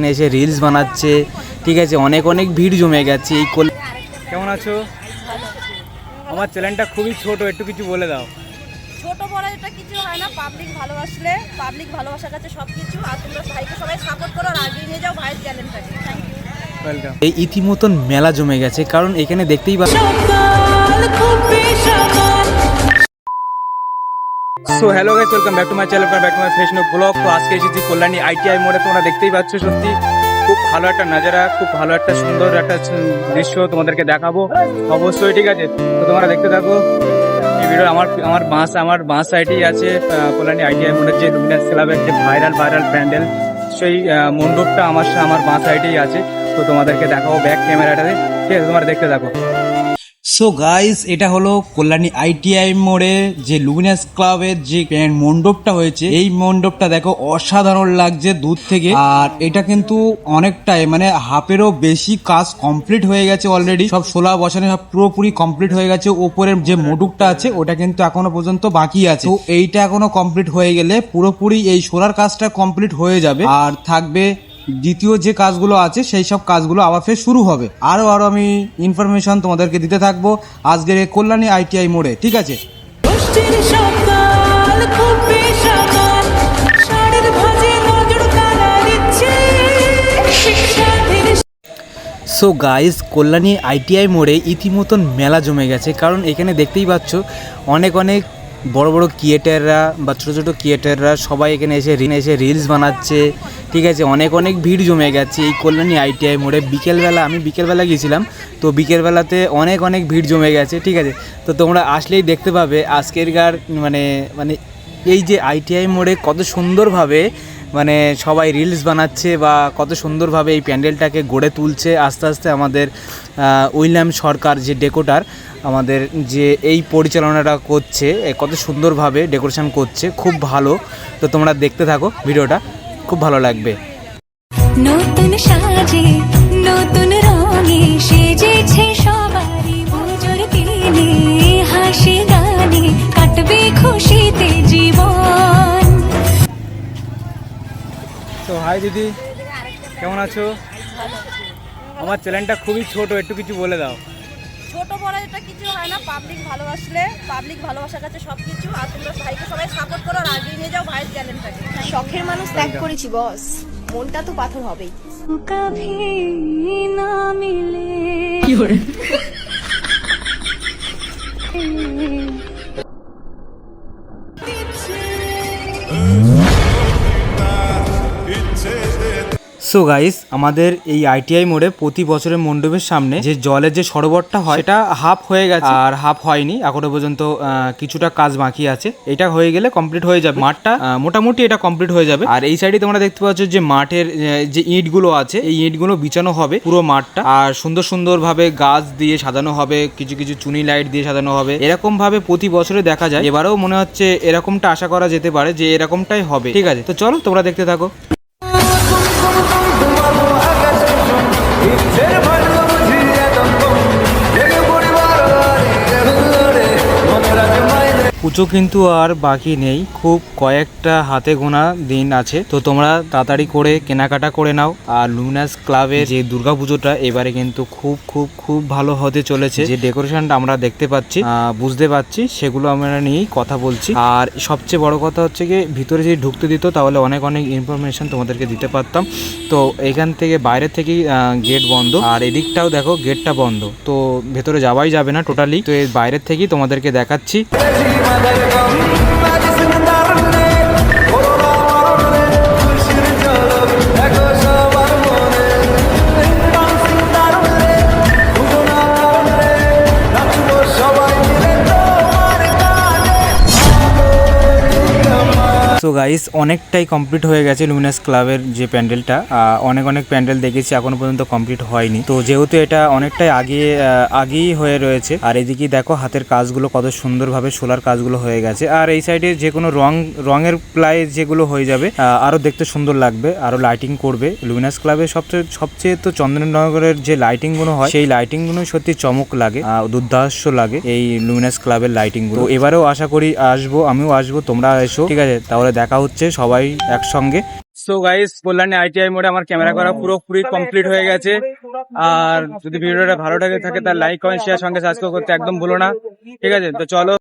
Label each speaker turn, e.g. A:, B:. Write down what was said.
A: এখানে এসে রিলস বানাচ্ছে ঠিক আছে? অনেক অনেক ভিড় জমে গেছে এই কল কেমন আছো? আমার চ্যানেলটা খুবই ছোট একটু কিছু বলে দাও।
B: ছোট বড় এটা কিছু হয় না পাবলিক ভালোবাসলে পাবলিক ভালোবাসার কাছে সব কিছু আর তোমরা ভাইকে সবাই সাপোর্ট করো আর আগিয়ে নিয়ে যাও ভাইয়ের চ্যানেলটাকে থ্যাংক ইউ
A: ওয়েলকাম এই ইতিমতন মেলা জমে গেছে কারণ এখানে দেখতেই পাচ্ছ so hello guys welcome back to my channel back to my Facebook blog তো আজকে এসেছি কল্যাণী আইটিআই মোড়ে তোমরা দেখতেই পাচ্ছ, সত্যি খুব ভালো একটা নাজারা, খুব ভালো একটা সুন্দর একটা দৃশ্য তোমাদেরকে দেখাবো। অবশ্যই, ঠিক আছে? তো তোমরা দেখতে থাকো। এই ভিডিও আমার আমার বাস আমার বাস সাইডেই আছে কল্যাণী আইটিআই মোড়ের যে লুমিনাস ক্লাবের যে ভাইরাল ভাইরাল প্যান্ডেল সেই মণ্ডপটা আমার আমার বাঁ সাইডেই আছে। তো তোমাদেরকে দেখাবো ব্যাক ক্যামেরাটাতে ঠিক আছে, তোমরা দেখতে থাকো। সো গাইস এটা হলো কল্যাণী আইটিআই মোড়ে যে লুমিনাস ক্লাবের যে মণ্ডপটা হয়েছে, এই মণ্ডপটা দেখো অসাধারণ লাগছে দূর থেকে। আর এটা কিন্তু অনেকটাই মানে হাফেরও বেশি কাজ কমপ্লিট হয়ে গেছে অলরেডি সব সোলা বসানো, সব পুরোপুরি কমপ্লিট হয়ে গেছে। ওপরের যে মডুকটা আছে, ওটা কিন্তু এখনও পর্যন্ত বাকি আছে। তো এইটা এখনও কমপ্লিট হয়ে গেলে পুরোপুরি এই সোলার কাজটা কমপ্লিট হয়ে যাবে। আর থাকবে দ্বিতীয় যে কাজগুলো আছে সেই সব কাজগুলো আবার ফের শুরু হবে। আরও আরও আমি ইনফরমেশন তোমাদেরকে দিতে থাকব আজকের এই কল্যাণী আইটিআই মোড়ে ঠিক আছে? সো গাইস কল্যাণী আইটিআই মোড়ে ইতিমতন মেলা জমে গেছে। কারণ এখানে দেখতেই পাচ্ছ অনেক অনেক বড় বড় ক্রিয়েটাররা বা ছোটো ছোটো ক্রিয়েটাররা সবাই এখানে এসে ঋণ এসে রিলস বানাচ্ছে। ঠিক আছে? অনেক অনেক ভিড় জমে গেছে এই কল্যাণী আইটিআই মোড়ে। বিকেলবেলা আমি বিকেলবেলা গিয়েছিলাম, তো বিকেলবেলাতে অনেক অনেক ভিড় জমে গেছে, ঠিক আছে? তো তোমরা আসলেই দেখতে পাবে আজকেরকার মানে মানে এই যে আইটিআই মোড়ে কত সুন্দরভাবে মানে সবাই রিলস বানাচ্ছে বা কত সুন্দরভাবে এই প্যান্ডেলটাকে গড়ে তুলছে। আস্তে আস্তে আমাদের উইলিয়াম সরকার যে ডেকোটার আমাদের যে এই পরিচালনাটা করছে কত সুন্দরভাবে ডেকোরেশন করছে, খুব ভালো। তো তোমরা দেখতে থাকো ভিডিওটা, খুব ভালো লাগবে।
C: নতুন সাজে, নতুন
A: হাই দিদি কেমন আছো? আমার চ্যানেলটা খুবই ছোট একটু কিছু বলে দাও।
B: ছোট বড় এটা কিছু হয় না পাবলিক ভালোবাসলে পাবলিক ভালোবাসার কাছে সব কিছু আর তোমরা ভাইকে সবাই সাপোর্ট করো আর আগিয়ে নিয়ে যাও ভাইয়ের চ্যানেলটাকে
D: শখের মানুষ ত্যাগ করেছি বস মনটা তো পাথর হবেই।
C: কভি না মিলে।
A: সো গাইস আমাদের এই আইটিআই মোড়ে প্রতি বছরের মণ্ডপের সামনে যে জলের যে সরোবরটা হয়, সেটা হাফ হয়ে গেছে। আর হাফ হয়নি, এখনও পর্যন্ত কিছুটা কাজ বাকি আছে। এটা হয়ে গেলে কমপ্লিট হয়ে যাবে। মাঠটা মোটামুটি এটা কমপ্লিট হয়ে যাবে। আর এই সাইডে তোমরা দেখতে পাচ্ছ যে মাঠের যে ইটগুলো আছে, এই ইটগুলো বিছানো হবে পুরো মাঠটা। আর সুন্দর সুন্দর ভাবে গাছ দিয়ে সাজানো হবে, কিছু কিছু চুনি লাইট দিয়ে সাজানো হবে। এরকম ভাবে প্রতি বছরে দেখা যায়। এবারেও মনে হচ্ছে এরকমটা আশা করা যেতে পারে যে এরকমটাই হবে। ঠিক আছে, তো চলো তোমরা দেখতে থাকো। Merhaba. পুজো কিন্তু আর বাকি নেই। খুব কয়েকটা হাতে গোনা দিন আছে। তো তোমরা তাড়াতাড়ি করে কেনাকাটা করে নাও। আর লুমিনাস ক্লাবের যে দুর্গা পুজোটা এবারে কিন্তু খুব খুব খুব ভালো হতে চলেছে। যে ডেকোরেশনটা আমরা দেখতে পাচ্ছি বুঝতে পারছি, সেগুলো আমরা নিয়েই কথা বলছি। আর সবচেয়ে বড় কথা হচ্ছে কি ভিতরে যদি ঢুকতে দিত, তাহলে অনেক অনেক ইনফরমেশন তোমাদেরকে দিতে পারতাম। তো এখান থেকে বাইরে থেকেই গেট বন্ধ। আর এদিকটাও দেখো গেটটা বন্ধ। তো ভেতরে যাওয়াই যাবে না টোটালি তো এর বাইরের থেকেই তোমাদেরকে দেখাচ্ছি। മതകം সো গাইস অনেকটাই কমপ্লিট হয়ে গেছে লুমিনাস ক্লাবের যে প্যান্ডেলটা। অনেক অনেক প্যান্ডেল দেখেছি এখনও পর্যন্ত কমপ্লিট হয়নি। তো যেহেতু এটা অনেকটাই আগে আগেই হয়ে রয়েছে আর এদিকে দেখো হাতের কাজগুলো কত সুন্দরভাবে সোলার কাজগুলো হয়ে গেছে। আর এই সাইডে যে কোনো রং রঙের প্লাই যেগুলো হয়ে যাবে আহ, আরও দেখতে সুন্দর লাগবে আরও লাইটিং করবে। লুমিনাস ক্লাবের সবচেয়ে সবচেয়ে তো চন্দননগরের যে লাইটিংগুলো হয় সেই লাইটিংগুলো সত্যি চমক লাগে দুর্দাস্য লাগে এই লুমিনাস ক্লাবের লাইটিংগুলো এবারেও আশা করি আসব আমিও আসব তোমরা এসো ঠিক আছে? তাহলে দেখা হচ্ছে, সবাই একসঙ্গে।
E: সো গাইস কল্যাণী আইটিআই মোড়ে আমার ক্যামেরা করা পুরোপুরি কমপ্লিট হয়ে গেছে। আর যদি ভিডিওটা ভালো লাগে থাকে তার লাইক কমেন্ট শেয়ার সঙ্গে সাবস্ক্রাইব করতে একদম ভুলো না। ঠিক আছে, তো চলো।